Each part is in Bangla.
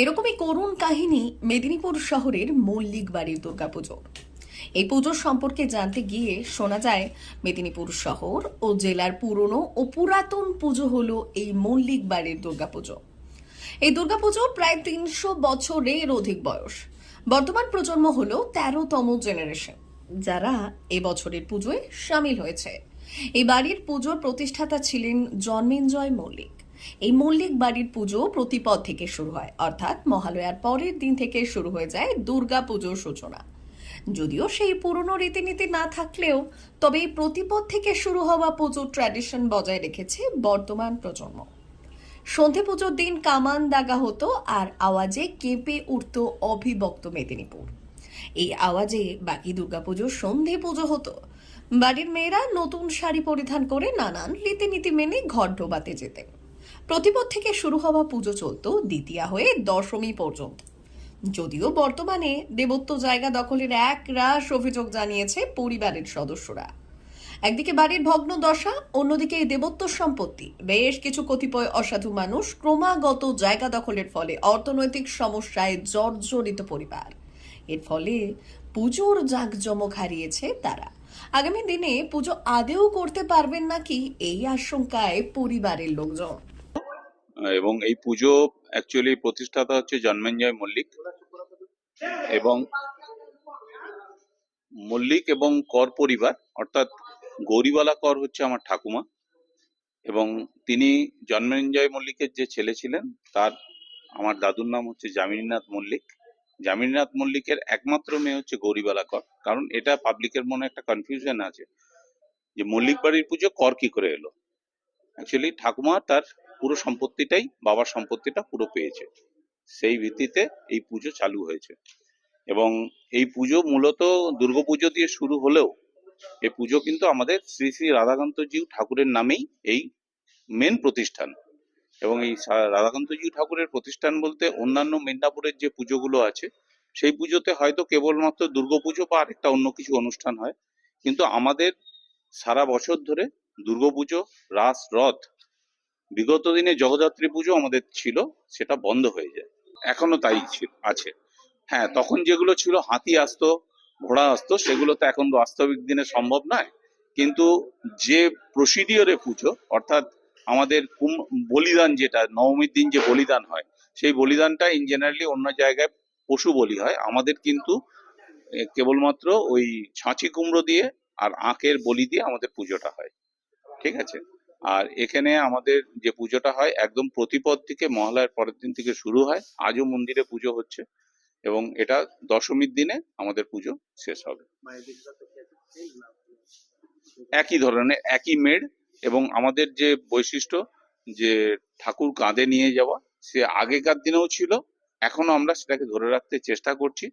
এরকমই করুণ কাহিনী মেদিনীপুর শহরের মল্লিক বাড়ির দুর্গাপুজো এই পুজো সম্পর্কে জানতে গিয়ে শোনা যায়, মেদিনীপুর শহর ও জেলার পুরনো ও পুরাতন পুজো হলো এই মল্লিক বাড়ির দুর্গাপুজো। এই দুর্গাপুজো প্রায় তিনশো বছরের অধিক বয়স। বর্তমান প্রজন্ম হলো তেরোতম জেনারেশন, যারা এবছরের পুজোয় সামিল হয়েছে। এই বাড়ির পুজোর প্রতিষ্ঠাতা ছিলেন জন্মেঞ্জয় মল্লিক। এই মল্লিক বাড়ির পুজো প্রতিপদ থেকে শুরু হয়, অর্থাৎ মহালয়ার পরের দিন থেকে শুরু হয়ে যায় দুর্গা পুজোর সূচনা। যদিও সেই পুরনো রীতিনীতি না থাকলেও, তবে এই প্রতিপদ থেকে শুরু হওয়া পুজোর ট্র্যাডিশন বজায় রেখেছে বর্তমান প্রজন্ম। সন্ধে পুজোর দিন কামান দাগা হতো আর আওয়াজে কেঁপে উঠত অভিভক্ত মেদিনীপুর। এই আওয়াজে বাকি দুর্গাপুজোর সন্ধে পুজো হতো। বাড়ির মেয়েরা নতুন শাড়ি পরিধান করে নানান রীতিনীতি মেনে ঘর ডোবাতে যেতেন। প্রতিপদ থেকে শুরু হওয়া পুজো চলতো দ্বিতীয়া হয়ে দশমী পর্যন্ত। যদিও বর্তমানে দেবত্ব জায়গা দখলের এক রাশ অভিযোগ জানিয়েছে পরিবারের সদস্যরা। একদিকে বাড়ির ভগ্ন দশা, অন্যদিকে এই দেবত্ব সম্পত্তি। বেশ কিছু কতিপয় অসাধু মানুষ ক্রমাগত জায়গা দখলের ফলে অর্থনৈতিক সমস্যায় জর্জরিত পরিবার। এর ফলে পুজোর জাঁকজমক হারিয়েছে তারা। আগামী দিনে পুজো আদেও করতে পারবেন নাকি এই আশঙ্কায় পরিবারের লোকজন? এবং এই পুজো অ্যাকচুয়ালি প্রতিষ্ঠাতা হচ্ছে জন্মেঞ্জয় মল্লিক এবং মল্লিক এবং কর পরিবার, অর্থাৎ গৌরীবালা কর হচ্ছে আমার ঠাকুমা এবং তিনি জন্মেঞ্জয় মল্লিকের যে ছেলে ছিলেন, তার, আমার দাদুর নাম হচ্ছে জামিনীনাথ মল্লিক। জামিনীনাথ মল্লিকের একমাত্র মেয়ে হচ্ছে গৌরীবালা কর, কারণ এটা পাবলিকের মনে একটা কনফিউশন আছে যে মল্লিক বাড়ির পুজো কর কি করে এলো? অ্যাকচুয়ালি ঠাকুমা তার পুরো সম্পত্তিটাই, বাবার সম্পত্তিটা পুরো পেয়েছে। সেই ভিত্তিতে এই পুজো চালু হয়েছে। এবং এই পুজো মূলত দুর্গাপুজো দিয়ে শুরু হলেও এই পুজো কিন্তু আমাদের শ্রী শ্রী রাধাকান্তজিউ ঠাকুরের নামেই এই মেন প্রতিষ্ঠান। এবং এই রাধাকান্তজিউ ঠাকুরের প্রতিষ্ঠান বলতে অন্যান্য মেদিনীপুরের যে পুজোগুলো আছে, সেই পুজোতে হয়তো কেবলমাত্র দুর্গাপুজো বা আরেকটা অন্য কিছু অনুষ্ঠান হয়। কিন্তু আমাদের সারা বছর ধরে দুর্গাপুজো রাস, রথ বিগত দিনে জগদ্ধাত্রী পুজো আমাদের ছিল, সেটা বন্ধ হয়ে যায়। এখনও তাই আছে। হ্যাঁ তখন যেগুলো ছিল, হাতি আসতো, ঘোড়া আসতো, সেগুলো তো এখন বাস্তবিক দিনে সম্ভব নয়। কিন্তু যে প্রসিডিওরে পুজো, অর্থাৎ আমাদের বলিদান যেটা, নবমীর দিন যে বলিদান হয়, সেই বলিদানটা ইন জেনারেলি অন্য জায়গায় পশু বলি হয়। আমাদের কিন্তু কেবলমাত্র ওই ছাঁচি কুমড়ো দিয়ে আর আঁকের বলি দিয়ে আমাদের পুজোটা হয়। ঠিক আছে? আর এখানে আমাদের যে পুজোটা হয়, একদম প্রতিপদ থেকে মহালয়ার পরের দিন থেকে শুরু হয়। আজও মন্দিরে পুজো হচ্ছে এবং এটা দশমীর দিনে আমাদের পুজো শেষ হবে। একই ধরনের, একই মেড় এবং আমাদের যে বৈশিষ্ট্য যে ঠাকুর কাঁধে নিয়ে যাওয়া, সে আগেকার দিনেও ছিল, এখনও আমরা সেটাকে ধরে রাখতে চেষ্টা করছি।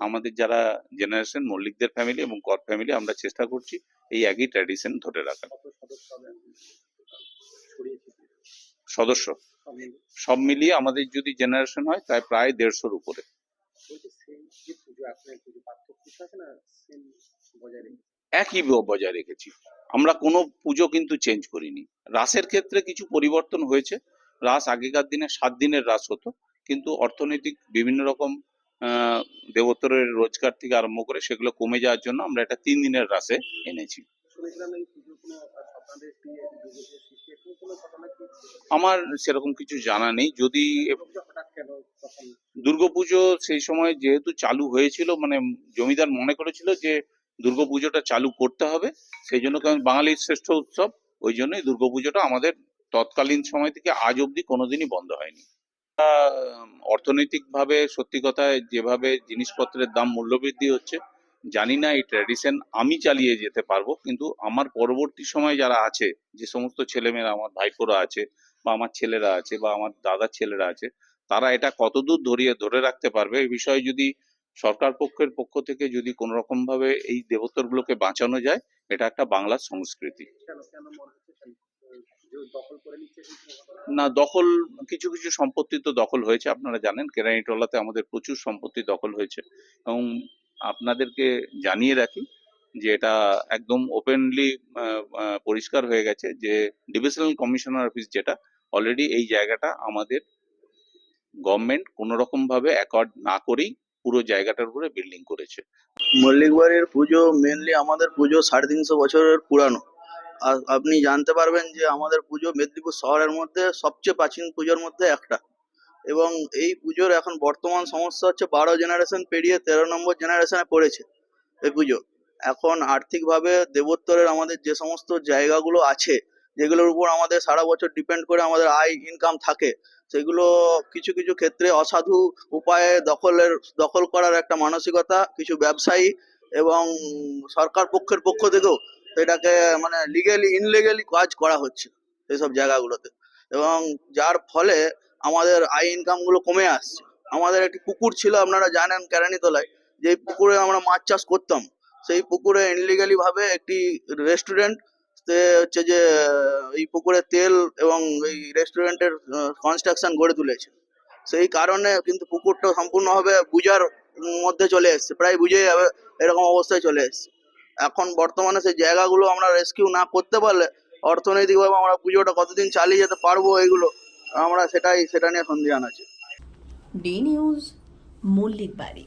আমাদের যারা জেনারেশন মল্লিকদের ফ্যামিলি এবং কর ফ্যামিলি আমরা চেষ্টা করছি এই একই ট্র্যাডিশন ধরে রাখার। সদস্য। সব মিলিয়ে আমাদের যদি জেনারেশন হয় তাই প্রায় দেড়শোর উপরে। একই বজায় রেখেছি। আমরা কোনো পুজো কিন্তু চেঞ্জ করিনি। রাসের ক্ষেত্রে কিছু পরিবর্তন হয়েছে। রাস আগেকার দিনে সাত দিনের রাস হতো। কিন্তু অর্থনৈতিক বিভিন্ন রকম আহ, দেবোত্তরের রোজগার থেকে আরম্ভ করে সেগুলো কমে যাওয়ার জন্য আমরা এটা তিন দিনের রাসে এনেছি। আমার সেরকম কিছু জানা নেই। যদি দুর্গাপুজো সেই সময় যেহেতু চালু হয়েছিল মানে জমিদার মনে করেছিল যে দুর্গাপুজোটা চালু করতে হবে, সেই জন্য কারণ বাঙালির শ্রেষ্ঠ উৎসব, ওই জন্যই দুর্গাপুজোটা আমাদের তৎকালীন সময় থেকে আজ অবধি কোনোদিনই বন্ধ হয়নি। অর্থনৈতিক ভাবে সত্যি কথায় যেভাবে জিনিসপত্রের দাম মূল্যবৃদ্ধি হচ্ছে জানি না এই ট্র্যাডিশন আমি চালিয়ে যেতে পারব, কিন্তু আমার পরবর্তী সময় যারা আছে, যে সমস্ত ছেলেমেয়েরা, আমার ভাইপোরা আছে, বা আমার ছেলেরা আছে, বা আমার দাদার ছেলেরা আছে, তারা এটা কতদূর ধরিয়ে, ধরে রাখতে পারবে? এই বিষয়ে যদি সরকার পক্ষের পক্ষ থেকে যদি কোনো রকম ভাবে এই দেবোত্তরগুলোকে বাঁচানো যায়, এটা একটা বাংলার সংস্কৃতি। না, দখল, কিছু কিছু সম্পত্তি তো দখল হয়েছে, আপনারা জানেন, কেরানিটলাতে আমাদের প্রচুর সম্পত্তি দখল হয়েছে। এবং আপনাদেরকে জানিয়ে রাখি যে এটা একদম ওপেনলি পরিষ্কার হয়ে গেছে যে ডিভিশনাল কমিশনার অফিস যেটা অলরেডি এই জায়গাটা আমাদের গভর্নমেন্ট কোনো রকম ভাবে অ্যাকর্ড না করেই পুরো জায়গাটার উপরে বিল্ডিং করেছে। মল্লিক বাড়ির পুজো মেনলি আমাদের পুজো সাড়ে তিনশো বছরের পুরানো। আপনি জানতে পারবেন যে আমাদের পুজো মেদিনীপুর শহরের মধ্যে সবচেয়ে প্রাচীন পুজোর মধ্যে একটা। এবং এই পুজোর এখন বর্তমান সমস্যা হচ্ছে বারো জেনারেশন পেরিয়ে তেরো নম্বর জেনারেশনে পড়েছে এই পুজো। এখন আর্থিকভাবে দেবোত্তরের আমাদের যে সমস্ত জায়গাগুলো আছে, যেগুলোর উপর আমাদের সারা বছর ডিপেন্ড করে আমাদের আয় ইনকাম থাকে, সেগুলো কিছু কিছু ক্ষেত্রে অসাধু উপায়ে দখলের, দখল করার একটা মানসিকতা কিছু ব্যবসায়ী এবং সরকার পক্ষের পক্ষ থেকেও সেটাকে মানে লিগেলি ইনলিগেলি কাজ করা হচ্ছে এইসব জায়গাগুলোতে। এবং যার ফলে আমাদের আয় ইনকামগুলো কমে আসছে। আমাদের একটি পুকুর ছিল, আপনারা জানেন কেরানিতলায় যে পুকুরে আমরা মাছ চাষ করতাম, সেই পুকুরে ইনলিগালি ভাবে একটি রেস্টুরেন্ট হচ্ছে যে, এই পুকুরে তেল এবং এই রেস্টুরেন্টের কনস্ট্রাকশন গড়ে তুলেছে। সেই কারণে কিন্তু পুকুরটা সম্পূর্ণভাবে বুঝার মধ্যে চলে এসছে, প্রায় বুঝে যাবে, এরকম অবস্থায় চলে এসছে। এখন বর্তমানে সেই জায়গাগুলো আমরা রেস্কিউ না করতে পারলে, অর্থনৈতিকভাবে আমরা পুজোটা কতদিন চালিয়ে যেতে পারব এগুলো আমরা সেটাই সেটা নিয়ে সন্ধিহান আছি। ডি নিউজ মল্লিক বাড়ি।